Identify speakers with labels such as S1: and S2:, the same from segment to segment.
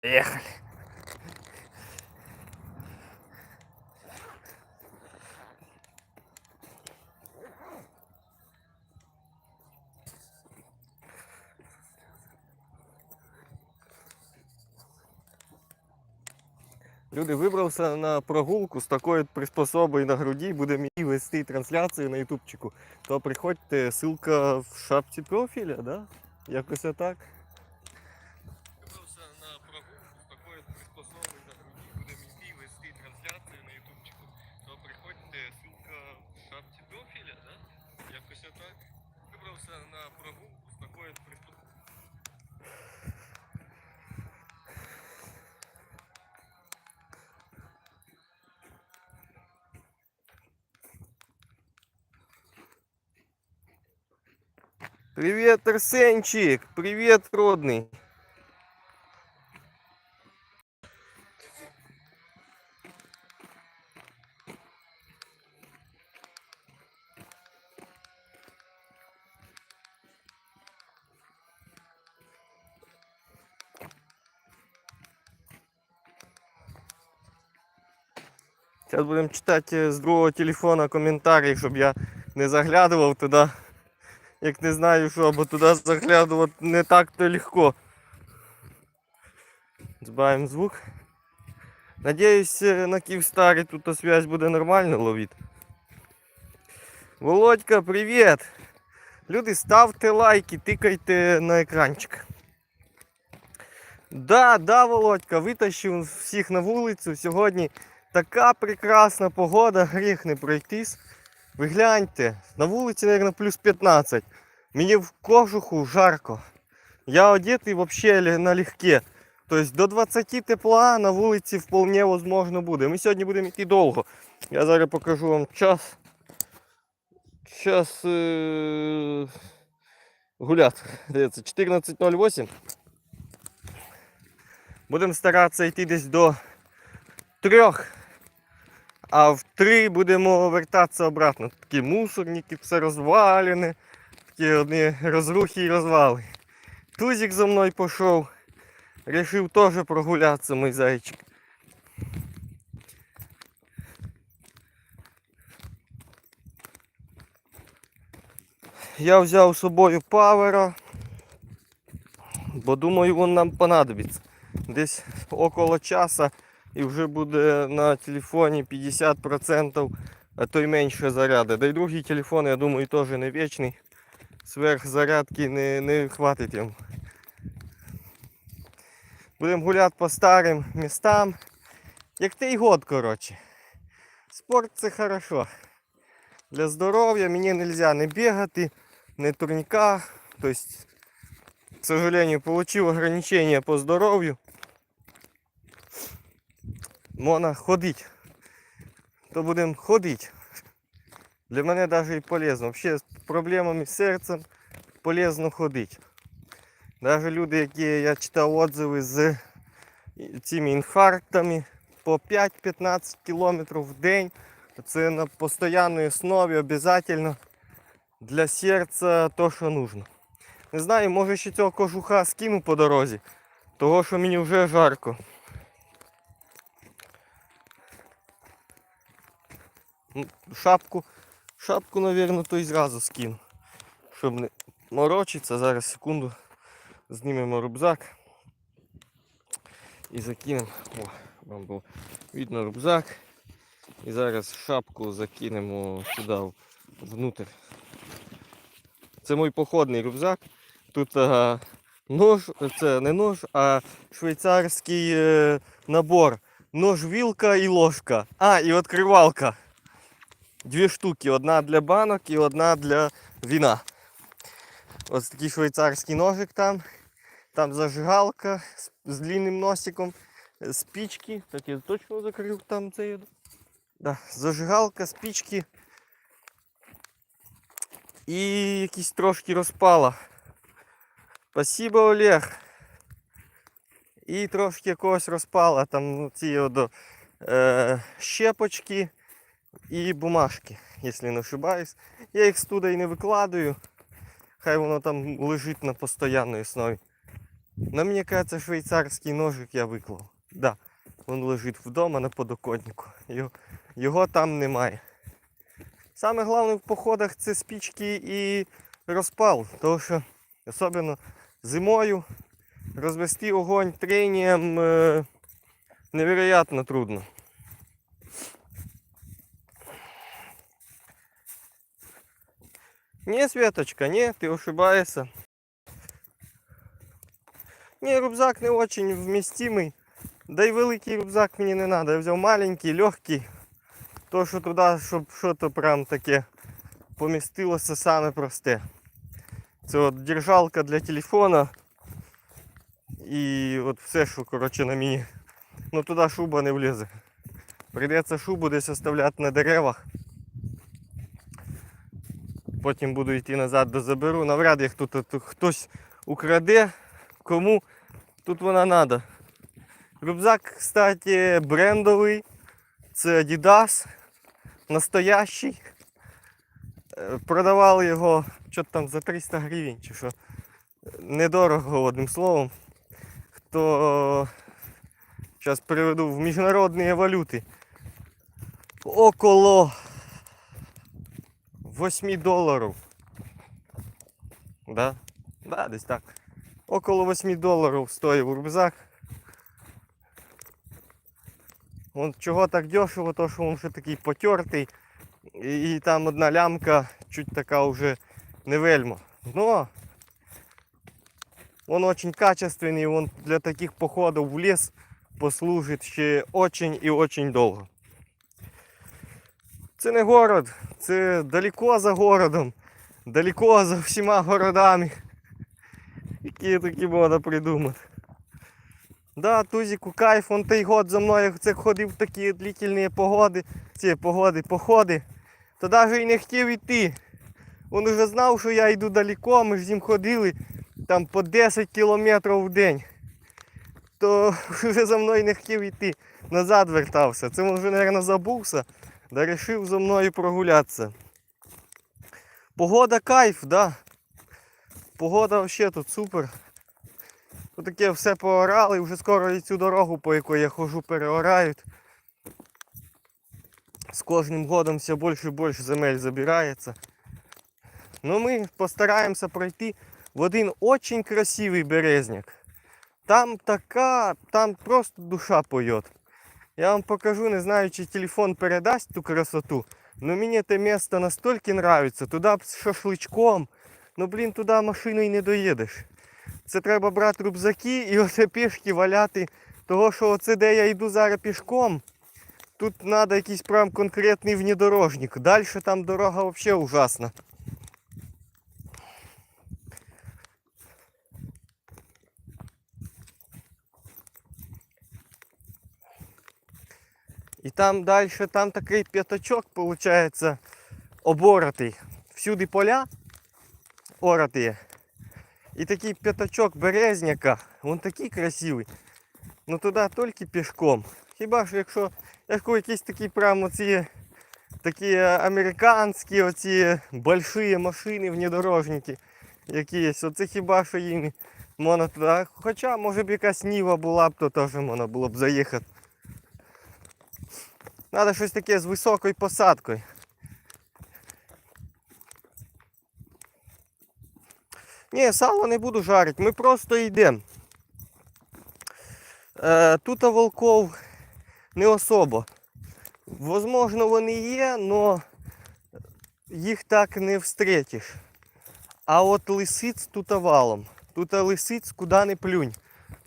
S1: Поехали. Люди вибрався на прогулку з такою приспособою на груді, буде мені вести трансляцію на ютубчику. То приходьте, ссылка в шапці профіля, да? Якось отак. Вибрався на прогулку з такою приспособою на груді, буде мені вести трансляцію на ютубчику. То приходьте, ссылка в шапці профіля, да? Якось отак. Вибрався на прогулку з такою приспособою. Привет, Арсенчик! Привет, родный! Зараз будемо читати з другого телефона коментарі, щоб я не заглядував туди. Як не знаю що, бо туди заглядувати не так-то легко. Збавимо звук. Надіюсь, е, на Київстарі тут связь буде нормально ловити. Володька, привіт! Люди, ставте лайки, тикайте на екранчик. Да, да, Володька, витащив всіх на вулицю. Сьогодні така прекрасна погода, гріх не пройтись. Ви гляньте, на вулиці, мабуть, плюс 15. Мені в кожуху жарко. Я одетий взагалі налегке. Тобто до 20 тепла на вулиці вполне возможно буде. Ми сьогодні будемо йти довго. Я зараз покажу вам час. Час е... гуляти. 14.08. Будемо старатися йти десь до трьох. А в три будемо вертатися обратно. Такі мусорники, все розвалене, такі одні розрухи і розвали. Тузик за мною пішов. Рішив теж прогулятися, мій зайчик. Я взяв з собою павера, бо думаю, він нам понадобиться. Десь около часа і вже буде на телефоні 50%, а то й менше заряду. Да й другий телефон, я думаю, теж не вічний. Сверхзарядки не, не хватить йому. Будемо гуляти по старим містам. Як той год, коротше. Спорт це хорошо. Для здоров'я мені не можна не бігати, не турніка. Тобто, к сожалению, получил ограничения по здоров'ю. Можна ходити. То будемо ходити. Для мене навіть і полезно. Взагалі з проблемами з серцем полезно ходити. Навіть люди, які я читав отзиви з цими інфарктами по 5-15 км в день. Це на постійній основі обов'язково для серця то, що потрібно. Не знаю, може ще цього кожуха скину по дорозі, того що мені вже жарко. Шапку, шапку, наверное, то й зразу скину. Щоб не морочитися. Зараз секунду знімемо рюкзак і закинемо. О, вам було видно рюкзак. І зараз шапку закинемо сюди внутрь. Це мій походний рюкзак. Тут а, нож, це не нож, а швейцарський е, набор. Нож, вілка і ложка. А, і відкривалка. Дві штуки. Одна для банок і одна для вина. Ось такий швейцарський ножик там. Там зажигалка з, з длинним носиком, спички. Так я точно закрив там це. Да, зажигалка, спички. І якісь трошки розпала. Спасибо, Олег. І трошки якогось розпала. Там ці от, е, щепочки і бумажки, якщо не ошибаюсь. Я їх студа і не викладаю. Хай воно там лежить на постійній основі. На мені кажется, швейцарський ножик я виклав. Да, він лежить вдома на подоконнику. Його, його там немає. Саме головне в походах це спічки і розпал. Тому що особливо зимою розвести огонь трением е, невероятно трудно. Не, Светочка, не, ты ошибаешься. Не, рюкзак не очень вместимый. Да и великий рюкзак мені не надо. Я взяв маленький, легкий. То, що туди, щоб що-то прям таке помістилося саме просте. Це от держалка для телефона. І от все, що коротше на мені. Ну туди шуба не влізе. Прийдеться шубу десь оставляти на деревах. Потім буду йти назад до заберу. Навряд як тут, тут хтось украде, кому тут вона треба. Рюкзак, кстати, брендовий. Це Adidas. Настоящий. Е, Продавали його що там за 300 гривень чи що. Недорого, одним словом. Хто зараз переведу в міжнародні валюти. Около 8 доларів. Да? Да, десь так. Около 8 доларів стоїть рюкзак. Он чого так дешево, то що він вже такий потертий. І, і там одна лямка чуть така вже не вельмо. Но он очень качественный, он для таких походов в лес послужить ще очень і очень довго. Це не город, це далеко за городом, далеко за всіма городами, які такі можна придумати. Да, Тузику кайф, он той год за мною це ходив такі длительні погоди, ці погоди, походи, то навіть і не хотів йти. Він вже знав, що я йду далеко, ми ж з ним ходили там по 10 кілометрів в день. То вже за мною не хотів йти, назад вертався. Це він вже, мабуть, забувся, да вирішив за мною прогулятися. Погода кайф, да. Погода взагалі тут супер. Тут таке все поорали, вже скоро і цю дорогу, по якій я хожу, переорають. З кожним годом все більше і більше земель забирається. Ну ми постараємося пройти в один очень красивий березняк. Там така, там просто душа поет. Я вам покажу, не знаю, чи телефон передасть ту красоту. Но мені це місце настільки нравится. Туди з шашличком. Ну блін, туди машиною не доїдеш. Це треба брати рюкзаки і оце пішки валяти. Того що оце де я йду зараз пішком. Тут треба якийсь прям конкретний внедорожник. Далі там дорога взагалі ужасна. І там далі, там такий п'ятачок, виходить, оборотий. Всюди поля ораті. І такий п'ятачок березняка, він такий красивий. Ну туди тільки пішком. Хіба що якщо якщо якісь такі прямо оці такі американські оці больші машини, внедорожники якісь, оце хіба що їм можна туди. Хоча може б якась ніва була б, то теж можна було б заїхати. Треба щось таке з високою посадкою. Ні, сало не буду жарити, ми просто йдемо. Е, тут волков не особо. Возможно, вони є, але їх так не встретиш. А от лисиць тут валом. Тут лисиць куди не плюнь.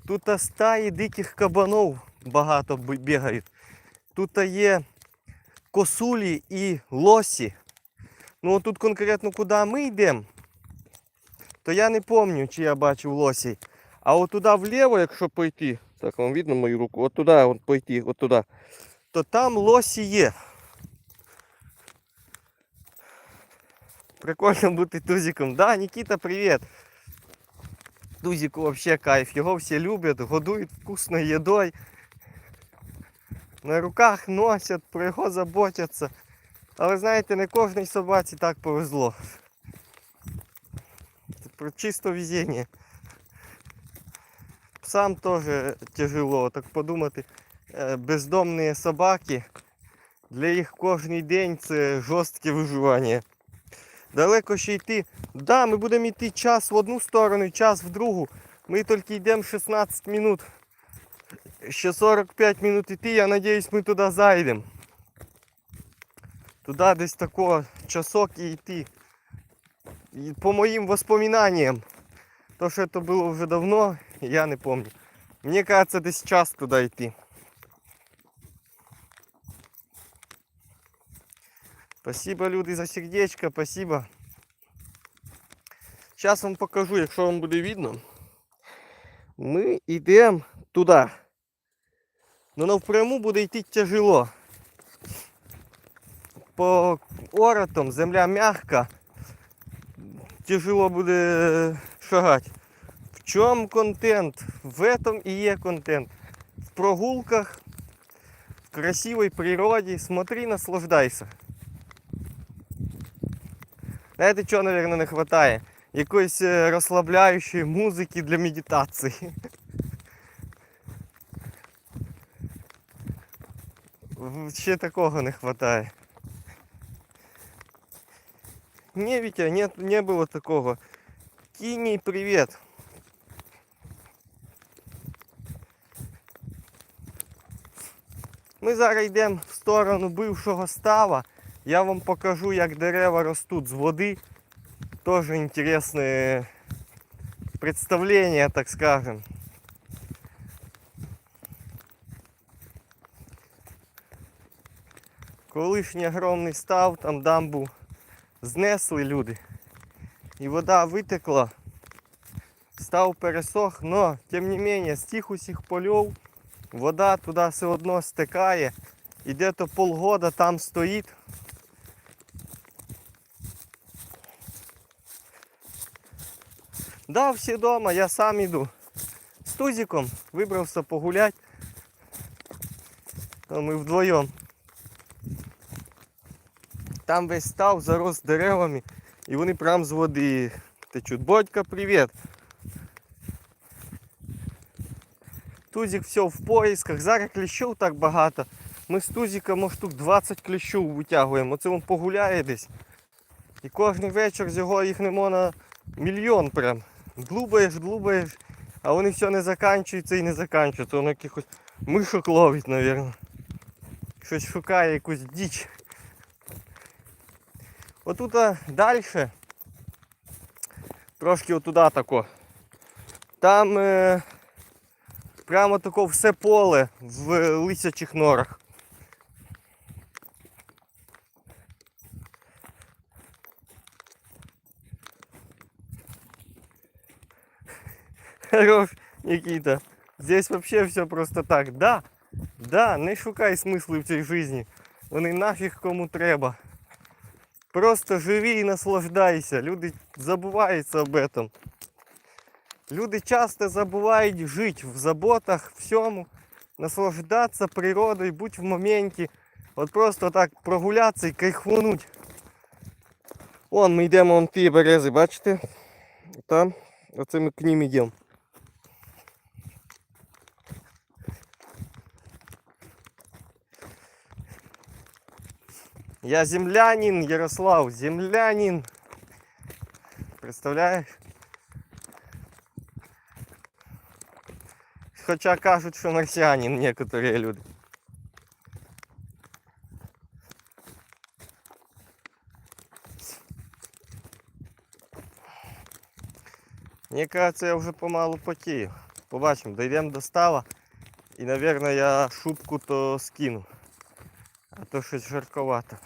S1: Тут стаї диких кабанов багато бігають. Тут є косулі і лосі. Ну тут конкретно куди ми йдемо, то я не пам'ятаю, чи я бачив лосі. А от туди вліво, якщо пойти, так вам видно мою руку, от туди от пойти, от туди, то там лосі є. Прикольно бути тузиком. Да, Нікіта, привіт. Тузику вообще кайф, його всі люблять, годують вкусною їдою. На руках носять, про його заботяться. Але знаєте, не кожній собаці так повезло. Це про чисто везіння. псам теж тяжело, так подумати. е, Бездомні собаки, для їх кожен день це жорстке виживання. Далеко ще йти. Да, ми будемо йти час в одну сторону, час в другу. Ми тільки йдемо 16 минут. Ще 45 минут йти, я надіюсь, ми туди зайдемо. Туди десь такого часок і йти. І по моїм воспоминаниям. То, що це було вже давно, я не пам'ятаю. Мені кажется, десь час туди йти. Спасибо, люди, за сердечко, спасибо. Зараз вам покажу, якщо вам буде видно. Ми йдемо туди. Ну навпряму буде йти тяжело. По оротам земля м'яка. Тяжело буде шагати. В чому контент? В этом і є контент. В прогулках, в красивій природі. Смотри, наслаждайся. Знаєте, чого, мабуть, не вистачає? Якоїсь е, розслабляючої музики для медитації. Ще такого не вистачає. Не, Витя, нет, не было такого. Кини, привет. Ми зараз йдемо в сторону бившого става. Я вам покажу, як дерева ростуть з води. Тоже интересное представление, так скажем. Колишній огромний став, там дамбу знесли люди. І вода витекла. Став пересох, но тим не менее з тих усіх польов вода туди все одно стикає. І де-то полгода там стоїть. Да, всі вдома, я сам іду. З тузиком вибрався погулять. Ми вдвоєм. Там весь став зарос деревами і вони прям з води течуть. Бодька, привіт! Тузик все в поисках. Зараз кліщів так багато. Ми з тузика, може, тут 20 кліщів витягуємо. Оце він погуляє десь. І кожен вечір з його їх нема на мільйон прям. Длубаєш, длубаєш, а вони все не заканчуються і не заканчуються. Воно якихось мишок ловить, мабуть. Щось шукає, якусь діч. Отут далі, трошки отуда тако. Там е, прямо тако все поле в лисячих норах. Хорош, Никита. Здесь вообще все просто так. Да, да, не шукай смисли в цій житті. Вони нафіг кому треба. Просто живи і наслаждайся. Люди забуваються об этом. Люди часто забувають жити в заботах, всьому, наслаждатися природою, бути в моменті. От просто так прогулятися і кайфануть. Вон ми йдемо вон ті берези, бачите? Там, оце ми к ним йдемо. Я землянин, Ярослав, землянин. Представляєш? Хоча кажуть, що марсіанин некоторі люди. Мені кажется, я вже помалу потію. Побачимо, дійдемо до става. І, мабуть, я шубку то скину. А то щось жарковато.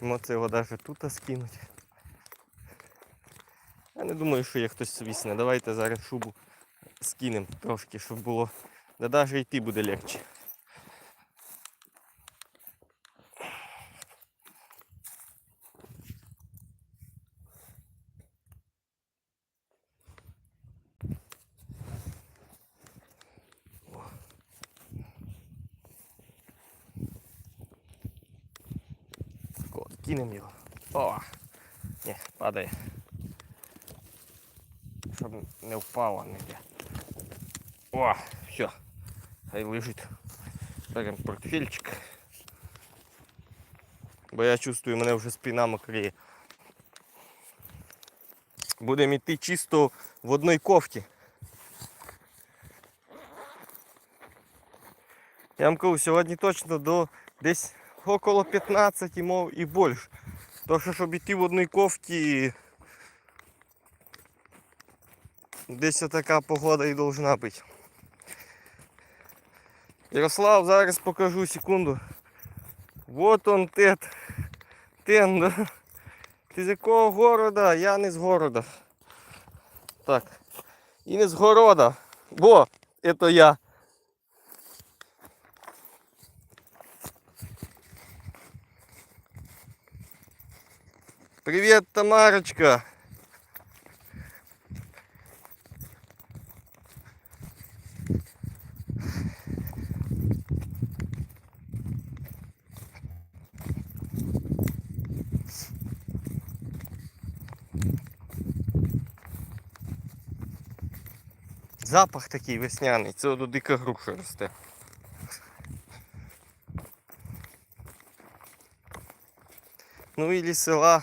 S1: Чому це його навіть тут скинуть? Я не думаю, що є хтось свісне. Давайте зараз шубу скинемо трошки, щоб було. Да навіть йти буде легче. Закинемо його. О! Ні, падає. Щоб не впало ніде. О, все. Хай лежить. Беремо портфельчик. Бо я чувствую, мене вже спина мокріє. Будемо йти чисто в одній кофті. Я вам кажу, сьогодні точно до десь около 15 мов і більше. То що щоб йти в одній кофті, десь така погода і должна бути. Ярослав, зараз покажу секунду. Вот он тет. Тен. Ти з якого города? Я не з города. Так. І не з города. Во, это я. Привет, Тамарочка. Запах такий весняний, це до дика груша росте. Ну і села.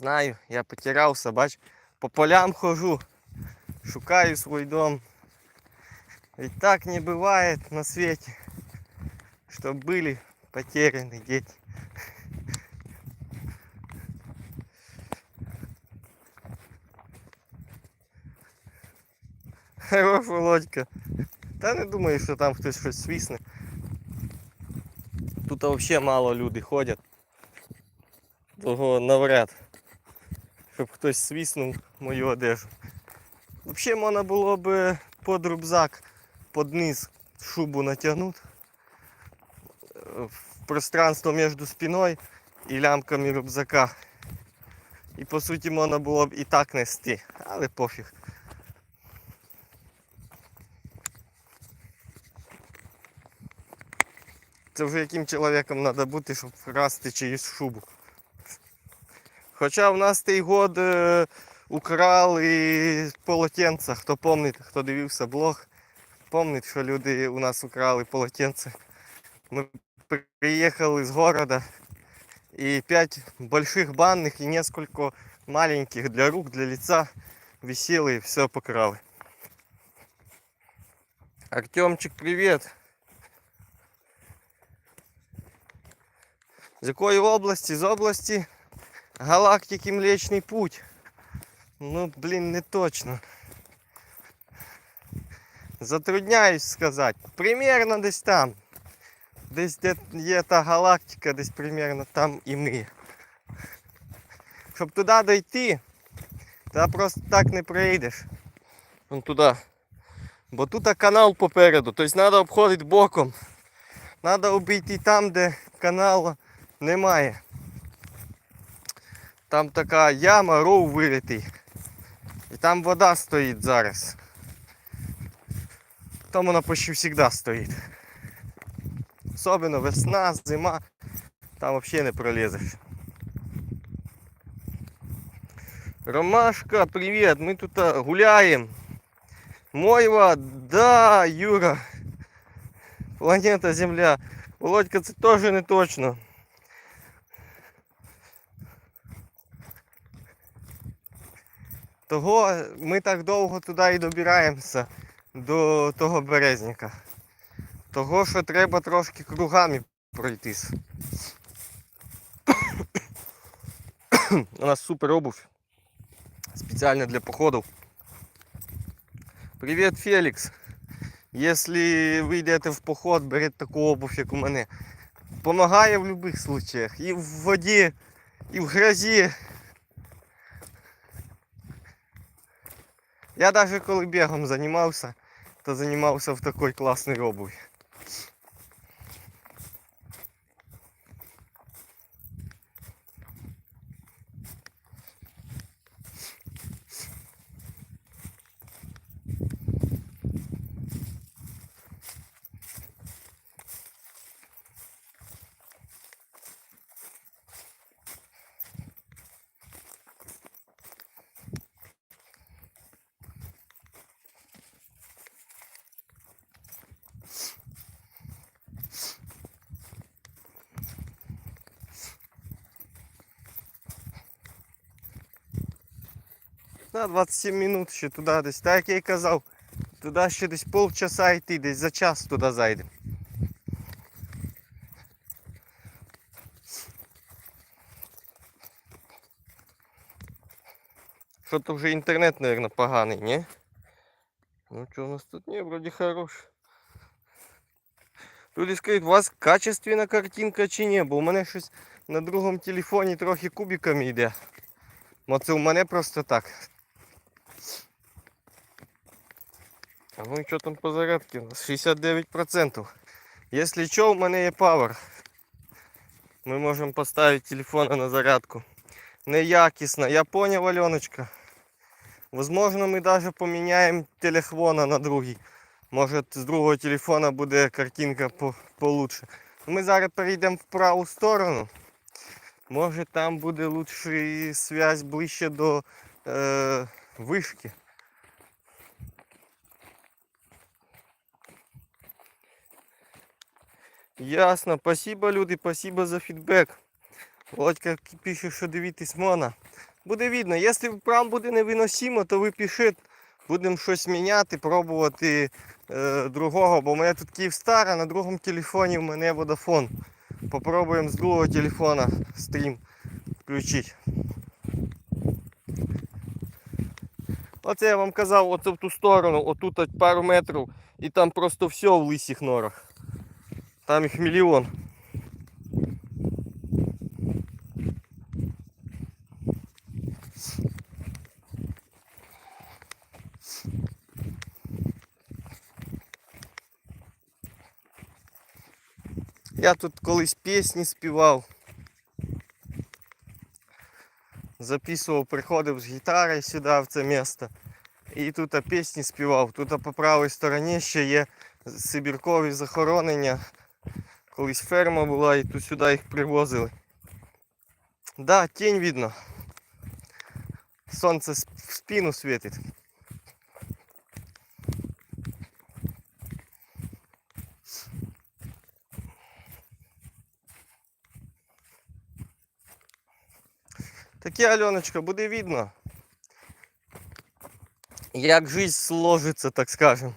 S1: Знаю, я потерявся, бач, по полям хожу, шукаю свой дом. Ведь так не бывает на свете, что были потеряны дети. Хорош, Володька. Та не думаю, що там хтось щось свісне. Тут взагалі мало люди ходять. Того навряд. Щоб хтось свіснув мою одежу. Взагалі можна було б під рюкзак, під низ шубу натягнути. В пространство між спиною і лямками рюкзака. І по суті можна було б і так нести, але пофіг. Це вже яким чоловіком треба бути, щоб красти чиюсь шубу. Хоча в нас той год е, украли полотенця, хто пам'ятає, хто дивився блог, пам'ятає, що люди у нас украли полотенце. Ми приїхали з города і п'ять больших банних і несколько маленьких для рук, для лица висели і все покрали. Артемчик, привіт! З якої області? З області галактики Млечний Путь. Ну, блін, не точно. Затрудняюсь сказати. Примерно десь там. Десь де є та галактика, десь примерно там і ми. Щоб туди дойти, ти просто так не проїдеш. Вон туди. Бо тут канал попереду, тобто треба обходити боком. Треба обійти там, де каналу немає. Там така яма, ров виритий. І там вода стоїть зараз. Там вона почти завжди стоїть. Особливо весна, зима, там взагалі не пролізеш. Ромашка, привіт, ми тут а, гуляємо. Мойва, да, Юра. Планета Земля. Володька, це теж не точно. Того ми так довго туди і добираємося до того березняка. Того, що треба трошки кругами пройтись. У нас супер обувь. Спеціально для походів. Привіт, Фелікс. Якщо ви йдете в поход, беріть таку обувь, як у мене. Помагає в будь-яких случаях. І в воді, і в грязі. Я даже коли бегом занимался, то занимался в такой классной обуві. Да, 27 минут ще туди десь. Так як я й казав, туди ще десь полчаса йти, десь за час туди зайдемо. Що то вже інтернет, мабуть, поганий, ні? Ну що у нас тут? Ні, вроді хорош. Люди скажуть, у вас качественна картинка чи ні, бо у мене щось на другому телефоні трохи кубиками йде. Це у мене просто так. А ну що там по зарядці? У нас 69%. Якщо що, у мене є Power. Ми можемо поставити телефон на зарядку. Неякісно. Я поняв, Альоночка. Возможно, ми навіть поміняємо телефона на другий. Може з другого телефона буде картинка по- получше. Ми зараз перейдемо в праву сторону. Може там буде лучше связь ближче до е, вишки. Ясно, спасибо, люди, спасибо за фідбек. Володька пише, що дивитись можна. Буде видно, якщо прям буде невиносимо, то ви пишіть, будемо щось міняти, пробувати е, другого, бо у мене тут Київстар, а на другому телефоні у мене Vodafone. Попробуємо з другого телефона стрім включити. Оце я вам казав, оце в ту сторону, отут пару метрів, і там просто все в лисих норах. Там їх мільйон. Я тут колись пісні співав. Записував, приходив з гітарою сюди в це місто. І тут пісні співав. Тут по правій стороні ще є Сибіркові захоронення. Колись ферма була і тут сюди їх привозили. Да, тінь видно. Сонце в спину світить. Таке, Альоночка, буде видно. Як жизнь сложиться, так скажем.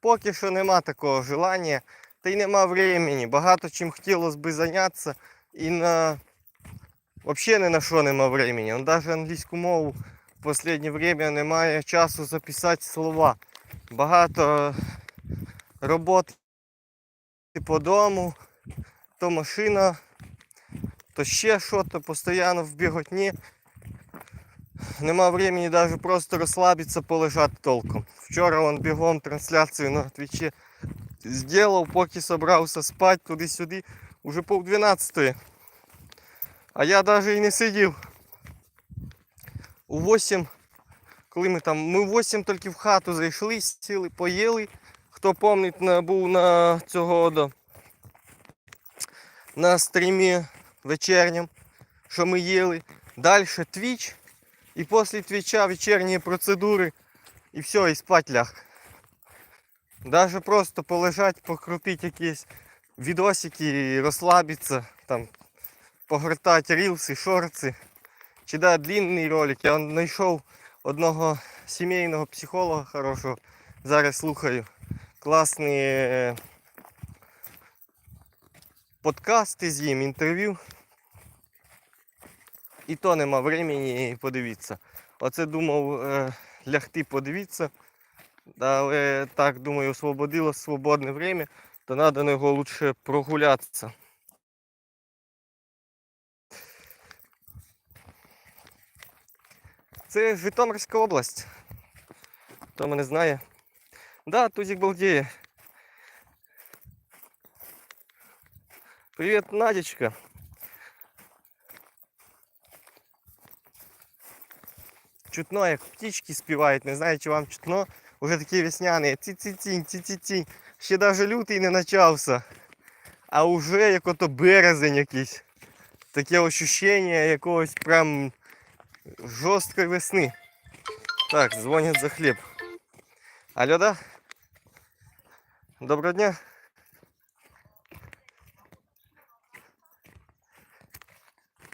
S1: Поки що нема такого желання, та й нема времени. Багато чим хотілося би зайнятися і на взагалі ні на що нема времени. Он навіть англійську мову в останнє время немає часу записати слова. Багато роботи по дому, то машина, то ще що, то постійно в біготні. Нема времени даже просто розслабитися, полежати толком. Вчора он бігом трансляцію на твічі зробив, поки собрався спати туди-сюди, уже пів дванадцятої. А я навіть і не сидів. У 8, коли ми там, ми в 8 тільки в хату зайшли, сіли, поїли. Хто пам'ятає, був на цього до, на стрімі вечірнім, що ми їли. Далі твіч. І після твіча вечірні процедури і все, і спать ляг. Даже просто полежать, покрутити якісь відосики, і розслабитися, там, погортати рілси, шорти. Чи да, длинний ролик. Я знайшов одного сімейного психолога хорошого. Зараз слухаю. Класні е, подкасти з ним, інтерв'ю. І то нема времени подивитися. Оце думав е, лягти подивитися. Але так думаю, освободило свободне время, то треба на його лучше прогулятися. Це Житомирська область. Хто мене знає. Да, Тузик балдеє. Привіт, Надечка. Чутно, як птички співають, не знаю, чи вам чутно. Уже такі весняні. Ці-ці-ці, ці-ці-ці. Ще навіть лютий не почався. А вже як ото березень якийсь. Таке ощущення якогось прям жорсткої весни. Так, дзвонять за хліб. Алло, да? Доброго дня.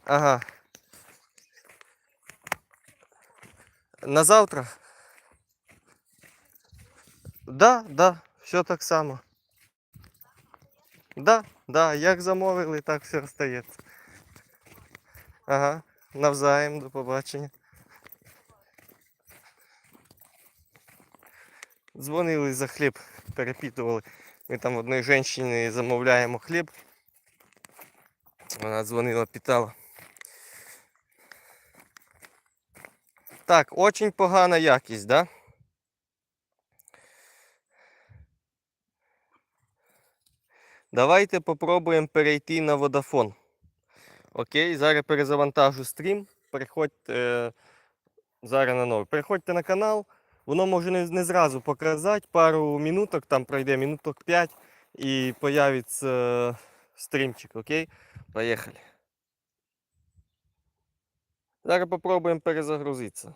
S1: Ага. На завтра? Да, да, все так само. Да, да, як замовили, так все остається. Ага, навзаєм, до побачення. Дзвонили за хліб, перепитували. Ми там одної жінки замовляємо хліб. Вона дзвонила, питала. Так, очень погана якість, да? Давайте попробуємо перейти на Vodafone. Окей, зараз перезавантажу стрім. Переходьте зараз на новий. Переходьте на канал. Воно може не, не зразу показати, пару минуток, там пройде минуток 5 і появиться е, стрімчик, окей? Поїхали. Зараз попробуємо перезагрузитися.